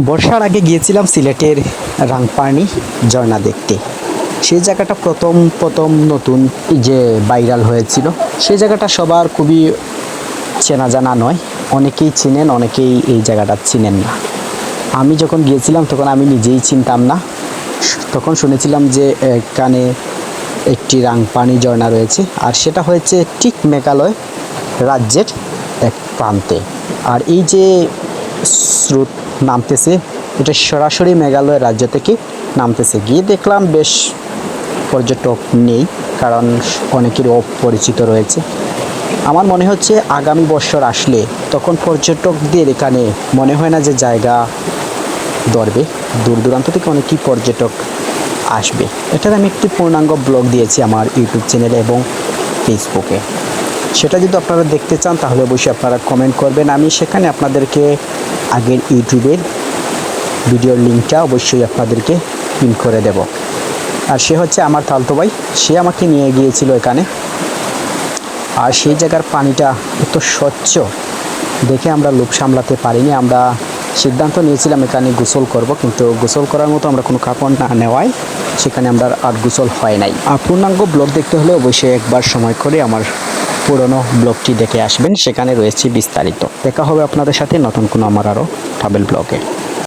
বর্ষার আগে গিয়েছিলাম সিলেটের রাংপানি ঝর্ণা দেখতে। সেই জায়গাটা প্রথম প্রথম নতুন যে ভাইরাল হয়েছিল। সেই জায়গাটা সবার খুবই চেনা জানা নয়। অনেকেই চিনেন, অনেকেই এই জায়গাটা চিনেন না। আমি যখন গিয়েছিলাম, তখন আমি নিজেই চিনতাম না। তখন শুনেছিলাম যে এখানে একটি রাংপানি ঝর্ণা রয়েছে, আর সেটা হয়েছে ঠিক মেঘালয় রাজ্যের এক প্রান্তে। আর এই যে স্রোত নামতেছে। এটা সরাসরি মেঘালয় রাজ্য থেকে নামতেছে। গিয়ে দেখলাম বেশ পর্যটক নেই, কারণ অনেকেরই অপরিচিত রয়েছে। আমার মনে হচ্ছে আগামী বছর আসলে তখন পর্যটকদের এখানে মনে হয় না যে জায়গা ধরবে। দূর দূরান্ত থেকে অনেকই পর্যটক আসবে। এটার আমি একটি পূর্ণাঙ্গ ব্লগ দিয়েছি আমার ইউটিউব চ্যানেলে এবং ফেসবুকে। সেটা যদি আপনারা দেখতে চান, তাহলে অবশ্যই আপনারা কমেন্ট করবেন। আমি সেখানে আপনাদেরকে আগের ইউটিউবের ভিডিওর লিঙ্কটা অবশ্যই আপনাদেরকে পিন করে দেব। আর সে হচ্ছে আমার তালতো ভাই। সে আমাকে নিয়ে গিয়েছিল এখানে। আর সেই জায়গার পানিটা এত স্বচ্ছ, দেখে আমরা লোভ সামলাতে পারিনি। আমরা সিদ্ধান্ত নিয়েছিলাম এখানে গোসল করব, কিন্তু গোসল করার মতো আমরা কোনো কাপড় না নেওয়ায় সেখানে আমরা আর গোসল হয় নাই। আর পূর্ণাঙ্গ ব্লগ দেখতে হলে অবশ্যই একবার সময় করে আমার পুরনো ব্লগটি দেখে আসবেন, সেখানে রয়েছে বিস্তারিত। দেখা হবে আপনাদের সাথে নতুন কোনো আমার আরও ট্রাভেল ব্লগে